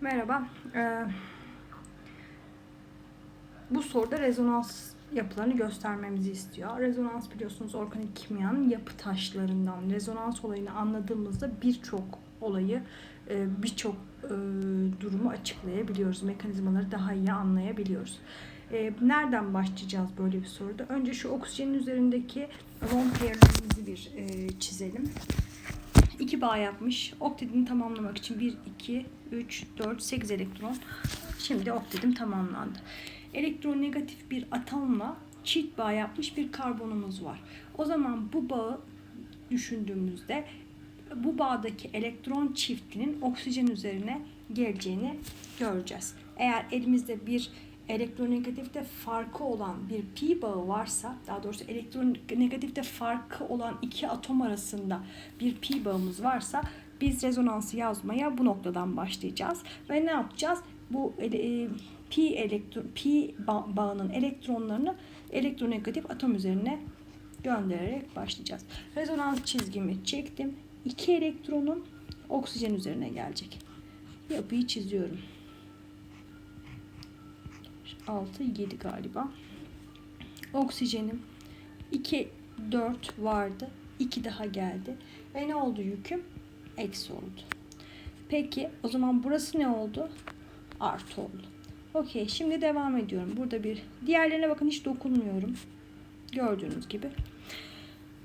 Merhaba. Ee, bu soruda rezonans yapılarını göstermemizi istiyor. Rezonans biliyorsunuz organik kimyanın yapı taşlarından. Rezonans olayını anladığımızda birçok olayı, e, birçok e, durumu açıklayabiliyoruz. Mekanizmaları daha iyi anlayabiliyoruz. E, Nereden başlayacağız böyle bir soruda? Önce şu oksijenin üzerindeki pair'lerimizi bir çizelim. 2 bağ yapmış. Oktedini tamamlamak için 1, 2, 3, 4, 8 elektron. Şimdi oktedim tamamlandı. Elektronegatif bir atomla çift bağ yapmış bir karbonumuz var. O zaman bu bağı düşündüğümüzde bu bağdaki elektron çiftinin oksijen üzerine geleceğini göreceğiz. Eğer elimizde bir elektronegatifte farkı olan bir pi bağı varsa, daha doğrusu elektronegatifte farkı olan iki atom arasında bir pi bağımız varsa biz rezonansı yazmaya bu noktadan başlayacağız ve ne yapacağız? Bu e, pi elektron pi ba- bağının elektronlarını elektronegatif atom üzerine göndererek başlayacağız. Rezonans çizgimi çektim. İki elektronum oksijen üzerine gelecek. Yapıyı çiziyorum. 6, 7 galiba. Oksijenim 2, 4 vardı. 2 daha geldi. Ve ne oldu yüküm? Eksi oldu. Peki o zaman burası ne oldu? Artı oldu. Okey şimdi devam ediyorum. Burada bir diğerlerine bakın hiç dokunmuyorum. Gördüğünüz gibi.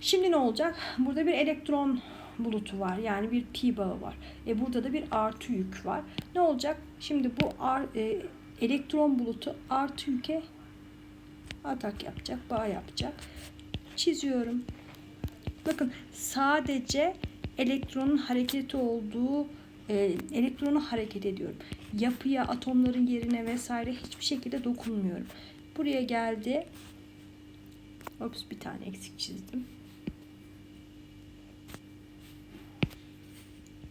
Şimdi ne olacak? Burada bir elektron bulutu var. Yani bir pi bağı var. E burada da bir artı yük var. Ne olacak? Şimdi bu ar, e, elektron bulutu artı yüke atak yapacak, bağ yapacak. Çiziyorum. Bakın sadece elektronun hareketi olduğu e, elektronu hareket ediyorum. Yapıya, atomların yerine vesaire hiçbir şekilde dokunmuyorum. Buraya geldi. Ops bir tane eksik çizdim.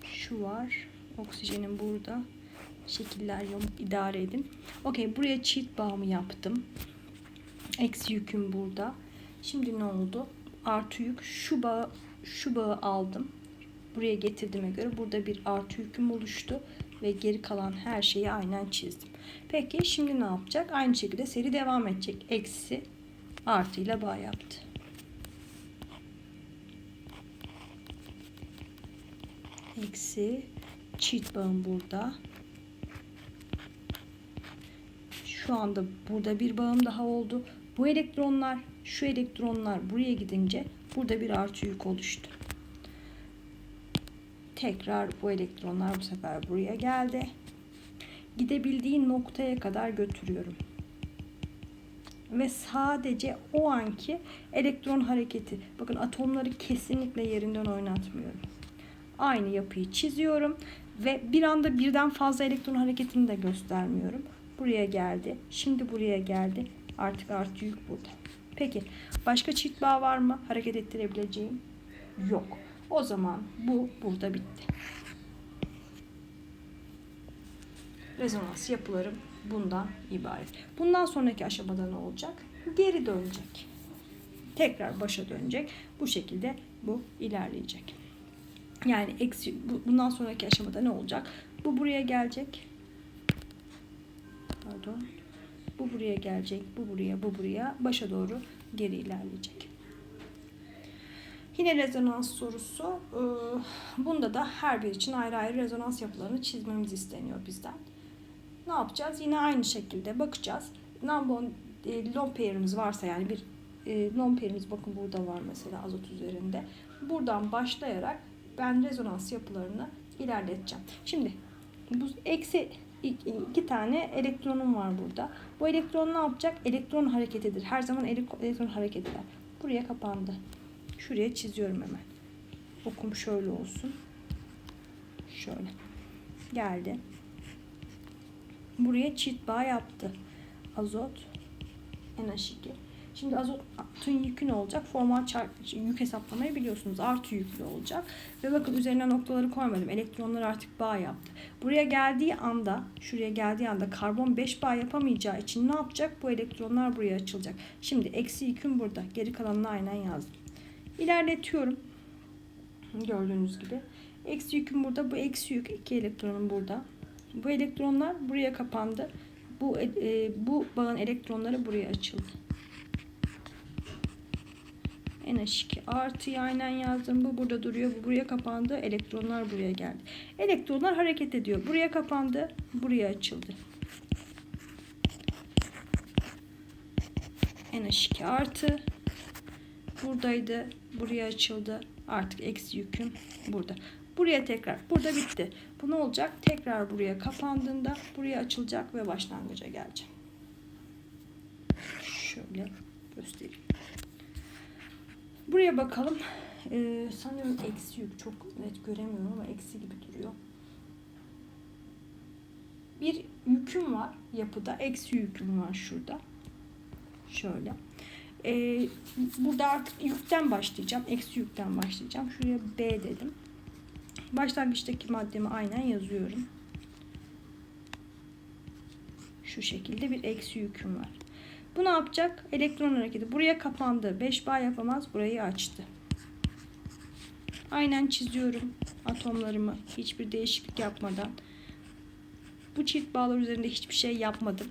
Şu var. Oksijenin burada şekiller yamuk idare edin. Okey buraya çift bağımı yaptım. Eksi yüküm burada. Şimdi ne oldu? Artı yük şu bağı şu bağı aldım. Buraya getirdiğime göre burada bir artı yüküm oluştu ve geri kalan her şeyi aynen çizdim. Peki şimdi ne yapacak? Aynı şekilde seri devam edecek. Eksi artıyla bağ yaptı. Eksi çift bağım burada. Şu anda burada bir bağım daha oldu. Bu elektronlar, şu elektronlar buraya gidince burada bir artı yük oluştu. Tekrar bu elektronlar bu sefer buraya geldi. Gidebildiği noktaya kadar götürüyorum. Ve sadece o anki elektron hareketi. Bakın atomları kesinlikle yerinden oynatmıyorum. Aynı yapıyı çiziyorum ve bir anda birden fazla elektron hareketini de göstermiyorum. Buraya geldi. Şimdi buraya geldi. Artık artı yük burada. Peki başka çift bağ var mı hareket ettirebileceğim? Yok. O zaman bu burada bitti. Rezonans yapılarım bundan ibaret. Bundan sonraki aşamada ne olacak? Geri dönecek. Tekrar başa dönecek. Bu şekilde bu ilerleyecek. Yani eksi bundan sonraki aşamada ne olacak? Bu buraya gelecek. Pardon. Bu buraya gelecek. Bu buraya, bu buraya. Başa doğru geri ilerleyecek. Yine rezonans sorusu. Ee, bunda da her bir için ayrı ayrı rezonans yapılarını çizmemiz isteniyor bizden. Ne yapacağız? Yine aynı şekilde bakacağız. Nambon e, lone pair'imiz varsa yani bir e, lone pair'imiz bakın burada var mesela azot üzerinde. Buradan başlayarak ben rezonans yapılarını ilerleteceğim. Şimdi bu eksi iki tane elektronum var burada. Bu elektron ne yapacak? Elektron hareketidir. Her zaman elektron hareket eder. Buraya kapandı. Şuraya çiziyorum hemen. Okum şöyle olsun. Şöyle. Geldi. Buraya çift bağ yaptı. Azot NH2. Şimdi azotun yükü ne olacak? Formal çarp yük hesaplamayı biliyorsunuz. Artı yüklü olacak. Ve bakın üzerine noktaları koymadım. Elektronlar artık bağ yaptı. Buraya geldiği anda, şuraya geldiği anda karbon 5 bağ yapamayacağı için ne yapacak? Bu elektronlar buraya açılacak. Şimdi eksi yüküm burada. Geri kalanını aynen yazdım. İlerletiyorum. Gördüğünüz gibi. Eksi yüküm burada. Bu eksi yük. iki elektronum burada. Bu elektronlar buraya kapandı. Bu e, bu bağın elektronları buraya açıldı. NH2 artı aynen yazdım. Bu burada duruyor. Bu buraya kapandı. Elektronlar buraya geldi. Elektronlar hareket ediyor. Buraya kapandı. Buraya açıldı. NH2 artı buradaydı. Buraya açıldı. Artık eksi yüküm burada. Buraya tekrar. Burada bitti. Bu ne olacak? Tekrar buraya kapandığında buraya açılacak ve başlangıca geleceğim. Şöyle göstereyim. Buraya bakalım. Ee, sanıyorum eksi yük. Çok net göremiyorum ama eksi gibi duruyor. Bir yüküm var yapıda. Eksi yüküm var şurada. Şöyle. Ee, burada artık yükten başlayacağım. Eksi yükten başlayacağım. Şuraya B dedim. Başlangıçtaki maddemi aynen yazıyorum. Şu şekilde bir eksi yüküm var. Bu ne yapacak? Elektron hareketi. Buraya kapandı. 5 bağ yapamaz. Burayı açtı. Aynen çiziyorum atomlarımı. Hiçbir değişiklik yapmadan. Bu çift bağlar üzerinde hiçbir şey yapmadım.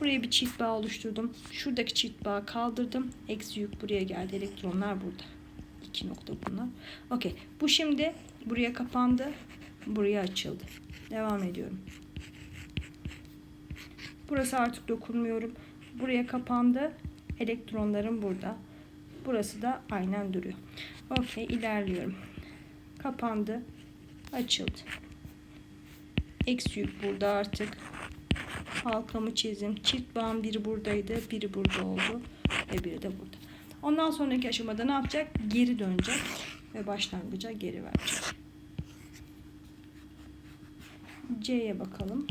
Buraya bir çift bağ oluşturdum. Şuradaki çift bağı kaldırdım. Eksi yük buraya geldi. Elektronlar burada. İki nokta bunlar. Okey. Bu şimdi buraya kapandı. Buraya açıldı. Devam ediyorum. Burası artık dokunmuyorum. Buraya kapandı. Elektronlarım burada. Burası da aynen duruyor. Okey ilerliyorum. Kapandı. Açıldı. Eksi yük burada artık. Halkamı çizdim. Çift bağım biri buradaydı. Biri burada oldu. Ve biri de burada. Ondan sonraki aşamada ne yapacak? Geri dönecek. Ve başlangıca geri verecek. C'ye bakalım.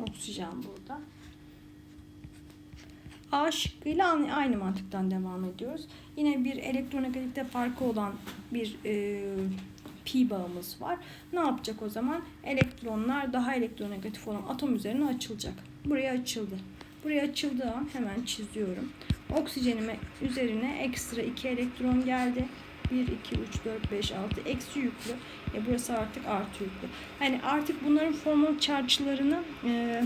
Oksijen burada. A şıkkıyla aynı mantıktan devam ediyoruz. Yine bir elektronegatifte farkı olan bir e, pi bağımız var. Ne yapacak o zaman? Elektronlar daha elektronegatif olan atom üzerine açılacak. Buraya açıldı. Buraya açıldığı hemen çiziyorum. Oksijenime üzerine ekstra 2 elektron geldi. 1, 2, 3, 4, 5, 6 eksi yüklü. E burası artık artı yüklü. Hani artık bunların formal charge'larını e,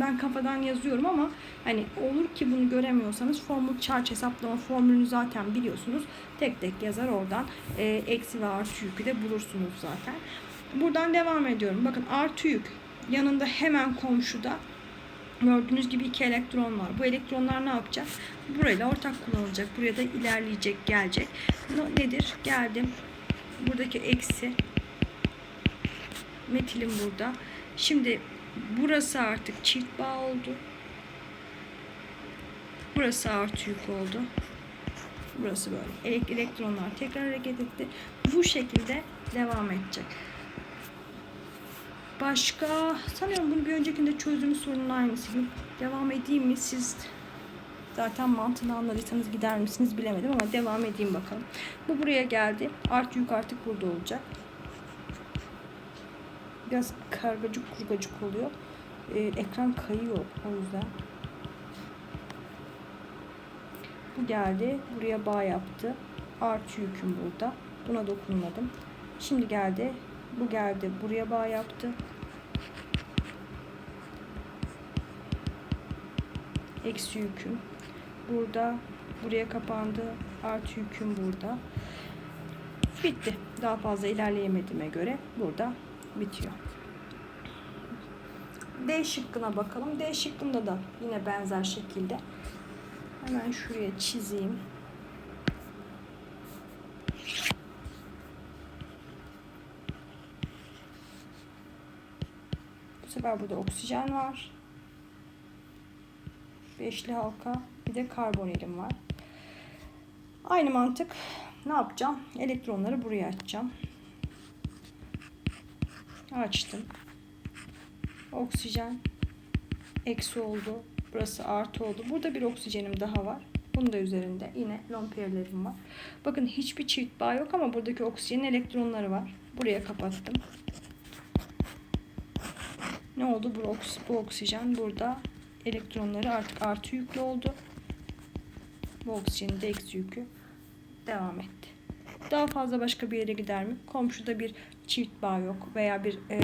ben kafadan yazıyorum ama hani olur ki bunu göremiyorsanız formül charge hesaplama formülünü zaten biliyorsunuz. Tek tek yazar oradan e, eksi ve artı yükü de bulursunuz zaten. Buradan devam ediyorum. Bakın artı yük yanında hemen komşuda Gördüğünüz gibi iki elektron var. Bu elektronlar ne yapacak? Burayla ortak kullanılacak. Buraya da ilerleyecek, gelecek. Nedir? Geldim. Buradaki eksi. Metilim burada. Şimdi burası artık çift bağ oldu. Burası artı yük oldu. Burası böyle. Elektronlar tekrar hareket etti. Bu şekilde devam edecek. Başka sanıyorum bunu bir öncekinde çözdüğümüz sorunun aynısı gibi. Devam edeyim mi? Siz zaten mantığını anladıysanız gider misiniz bilemedim ama devam edeyim bakalım. Bu buraya geldi. Artı yük artık burada olacak. Biraz kargacık kurgacık oluyor. Ee, ekran kayıyor o yüzden. Bu geldi. Buraya bağ yaptı. Artı yüküm burada. Buna dokunmadım. Şimdi geldi. Bu geldi. Buraya bağ yaptı. Eksi yüküm. Burada. Buraya kapandı. Artı yüküm burada. Bitti. Daha fazla ilerleyemediğime göre burada bitiyor. D şıkkına bakalım. D şıkkında da yine benzer şekilde. Hemen şuraya çizeyim. Bu sefer burada oksijen var. Beşli halka. Bir de karbonilim var. Aynı mantık. Ne yapacağım? Elektronları buraya açacağım. Açtım. Oksijen eksi oldu. Burası artı oldu. Burada bir oksijenim daha var. Bunun da üzerinde yine lone pair'lerim var. Bakın hiçbir çift bağ yok ama buradaki oksijenin elektronları var. Buraya kapattım. Ne oldu? Bu, oks bu oksijen burada elektronları artık artı yüklü oldu. Bu oksijenin de eksi yükü devam etti. Daha fazla başka bir yere gider mi? Komşuda bir çift bağ yok veya bir e,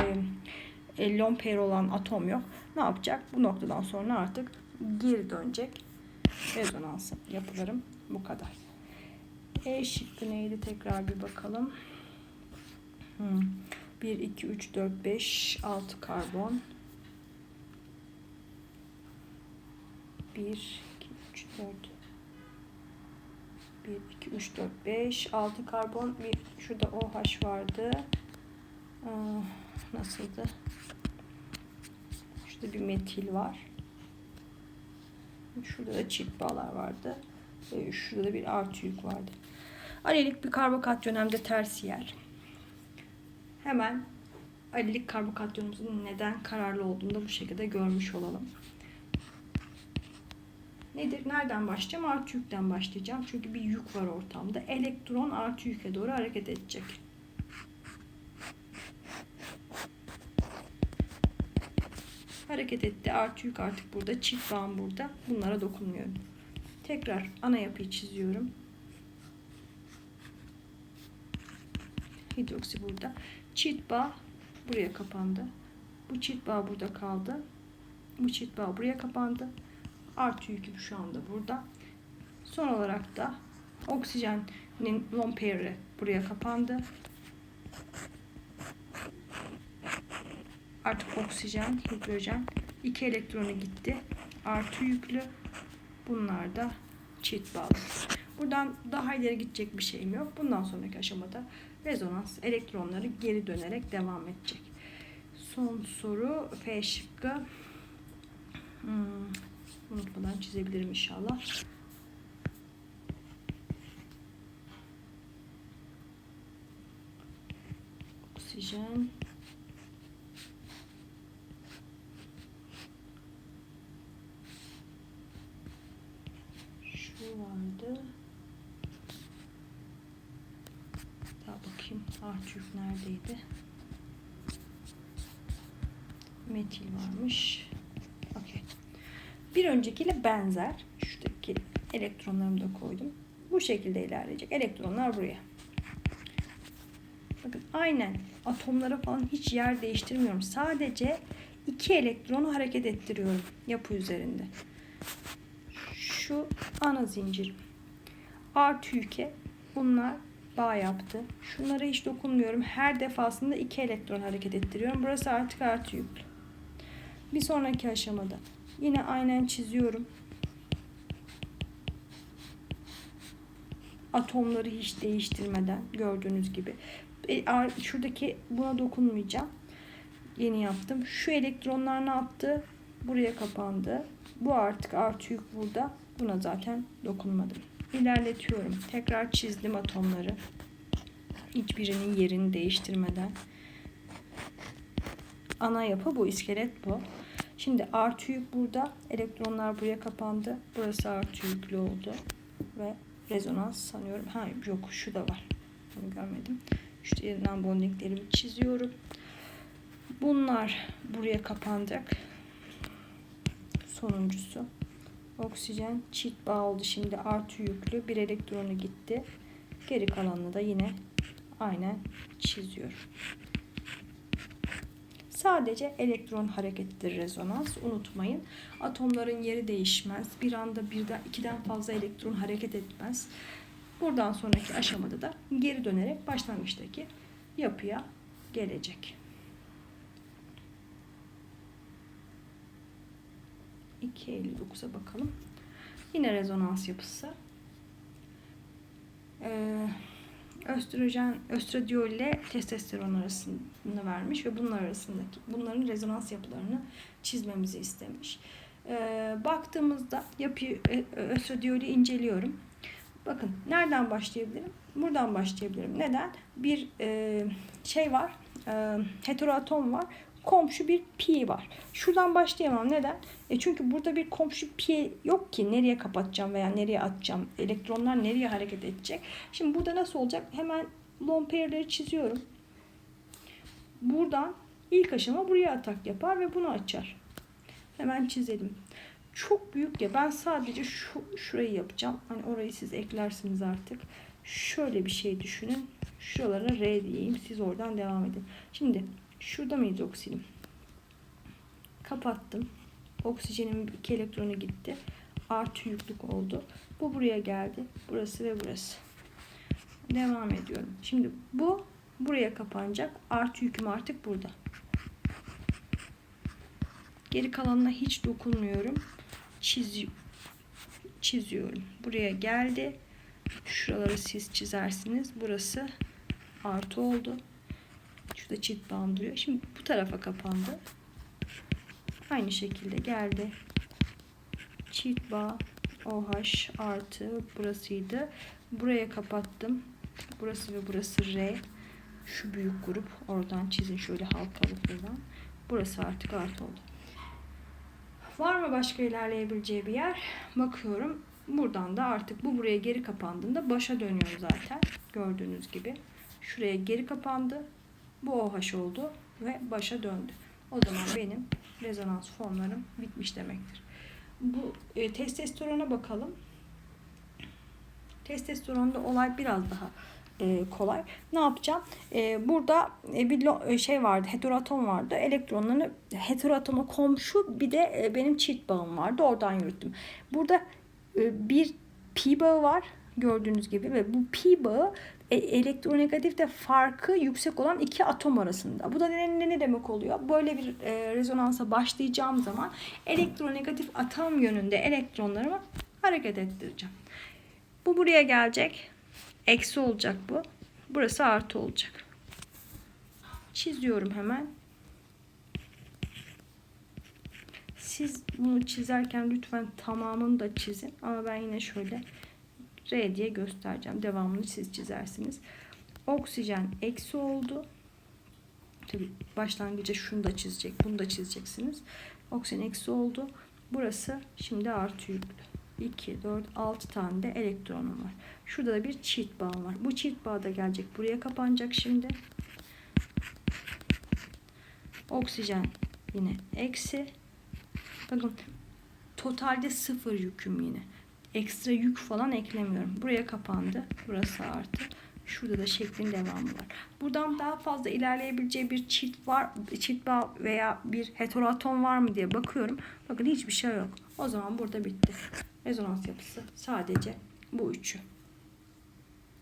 e, lone pair olan atom yok. Ne yapacak? Bu noktadan sonra artık geri dönecek. Rezonans yapılarım bu kadar. E şıkkı neydi? Tekrar bir bakalım. Hmm. 1, 2, 3, 4, 5, 6 karbon. 1, 2, 3, 4, 1, 2, 3, 4, 5, 6 karbon. Bir, şurada OH vardı. Aa, nasıldı? Şurada bir metil var. Şurada da çift bağlar vardı. Ee, Şurada da bir artı yük vardı. Alelik bir karbokatyonnemde tersiyer. Hemen alelik karbokatyonumuzun neden kararlı olduğunu da bu şekilde görmüş olalım. Nedir? Nereden başlayacağım? Artı yükten başlayacağım. Çünkü bir yük var ortamda. Elektron artı yüke doğru hareket edecek. Hareket etti. Artı yük artık burada. Çift bağım burada. Bunlara dokunmuyorum. Tekrar ana yapıyı çiziyorum. Hidroksi burada. Çift bağ buraya kapandı. Bu çift bağ burada kaldı. Bu çift bağ buraya kapandı. Artı yükü şu anda burada. Son olarak da oksijenin pair'i buraya kapandı. Artık oksijen, hidrojen iki elektronu gitti. Artı yüklü. Bunlar da çift bağlı. Buradan daha ileri gidecek bir şeyim yok. Bundan sonraki aşamada rezonans elektronları geri dönerek devam edecek. Son soru F şıkkı. Hmm, unutmadan çizebilirim inşallah. Oksijen. Şu vardı. Daha bakayım. Yük neredeydi? Metil varmış. Okey. Bir öncekiyle benzer. Şuradaki elektronlarımı da koydum. Bu şekilde ilerleyecek. Elektronlar buraya. Bakın aynen atomlara falan hiç yer değiştirmiyorum. Sadece iki elektronu hareket ettiriyorum yapı üzerinde. Şu ana zincir. Artı yüke bunlar bağ yaptı. Şunlara hiç dokunmuyorum. Her defasında iki elektron hareket ettiriyorum. Burası artık artı yüklü. Bir sonraki aşamada yine aynen çiziyorum. Atomları hiç değiştirmeden gördüğünüz gibi. E, Şuradaki buna dokunmayacağım. Yeni yaptım. Şu elektronlar ne yaptı? Buraya kapandı. Bu artık artı yük burada. Buna zaten dokunmadım. İlerletiyorum. Tekrar çizdim atomları. Hiçbirinin yerini değiştirmeden. Ana yapı bu, iskelet bu. Şimdi artı yük burada. Elektronlar buraya kapandı. Burası artı yüklü oldu. Ve rezonans sanıyorum. Ha yok şu da var. Bunu görmedim. Şu yerinden bondinglerimi çiziyorum. Bunlar buraya kapanacak. Sonuncusu. Oksijen çift bağ oldu. Şimdi artı yüklü bir elektronu gitti. Geri kalanını da yine aynen çiziyorum. Sadece elektron hareketlidir rezonans. Unutmayın. Atomların yeri değişmez. Bir anda birden ikiden fazla elektron hareket etmez. Buradan sonraki aşamada da geri dönerek başlangıçtaki yapıya gelecek. 2.59'a bakalım. Yine rezonans yapısı. Ee, östrojen, östradiol ile testosteron arasını vermiş ve bunlar arasındaki bunların rezonans yapılarını çizmemizi istemiş. Ee, baktığımızda yapıyı e, östradiolü inceliyorum. Bakın nereden başlayabilirim? Buradan başlayabilirim. Neden? Bir e, şey var, e, heteroatom var komşu bir pi var. Şuradan başlayamam. Neden? E çünkü burada bir komşu pi yok ki. Nereye kapatacağım veya nereye atacağım? Elektronlar nereye hareket edecek? Şimdi burada nasıl olacak? Hemen lone pair'leri çiziyorum. Buradan ilk aşama buraya atak yapar ve bunu açar. Hemen çizelim. çok büyük ya ben sadece şu şurayı yapacağım. Hani orayı siz eklersiniz artık. Şöyle bir şey düşünün. Şuralara R diyeyim. Siz oradan devam edin. Şimdi şurada mıyız oksijenim? Kapattım. Oksijenin iki elektronu gitti. Artı yüklük oldu. Bu buraya geldi. Burası ve burası. Devam ediyorum. Şimdi bu buraya kapanacak. Artı yüküm artık burada. Geri kalanına hiç dokunmuyorum. Çiz, çiziyorum. Buraya geldi. Şuraları siz çizersiniz. Burası artı oldu. Şurada çift bağım duruyor. Şimdi bu tarafa kapandı. Aynı şekilde geldi. Çift bağ OH artı burasıydı. Buraya kapattım. Burası ve burası R. Şu büyük grup. Oradan çizin şöyle halkalı falan. Burası artık artı oldu. Var mı başka ilerleyebileceği bir yer? Bakıyorum. Buradan da artık bu buraya geri kapandığında başa dönüyor zaten. Gördüğünüz gibi. Şuraya geri kapandı. Bu OH oldu ve başa döndü. O zaman benim rezonans formlarım bitmiş demektir. Bu e, testosterona bakalım. Testosteronda olay biraz daha e, kolay. Ne yapacağım? E, burada e, bir lo- e, şey vardı, heteroatom vardı. Elektronlarını heteroatoma komşu bir de e, benim çift bağım vardı. Oradan yürüttüm. Burada e, bir pi bağı var gördüğünüz gibi ve bu pi bağı e, elektronegatifte farkı yüksek olan iki atom arasında. Bu da ne, ne demek oluyor? Böyle bir e, rezonansa başlayacağım zaman elektronegatif atom yönünde elektronlarımı hareket ettireceğim. Bu buraya gelecek. Eksi olacak bu. Burası artı olacak. Çiziyorum hemen. Siz bunu çizerken lütfen tamamını da çizin. Ama ben yine şöyle R diye göstereceğim. Devamını siz çizersiniz. Oksijen eksi oldu. Tabi başlangıca şunu da çizecek. Bunu da çizeceksiniz. Oksijen eksi oldu. Burası şimdi artı yüklü. 2, 4, 6 tane de elektronum var. Şurada da bir çift bağ var. Bu çift bağ da gelecek. Buraya kapanacak şimdi. Oksijen yine eksi. Bakın totalde sıfır yüküm yine. Ekstra yük falan eklemiyorum. Buraya kapandı. Burası artı. Şurada da şeklin devamı var. Buradan daha fazla ilerleyebileceği bir çift var, çift bağ veya bir heteroatom var mı diye bakıyorum. Bakın hiçbir şey yok. O zaman burada bitti. Rezonans yapısı sadece bu üçü.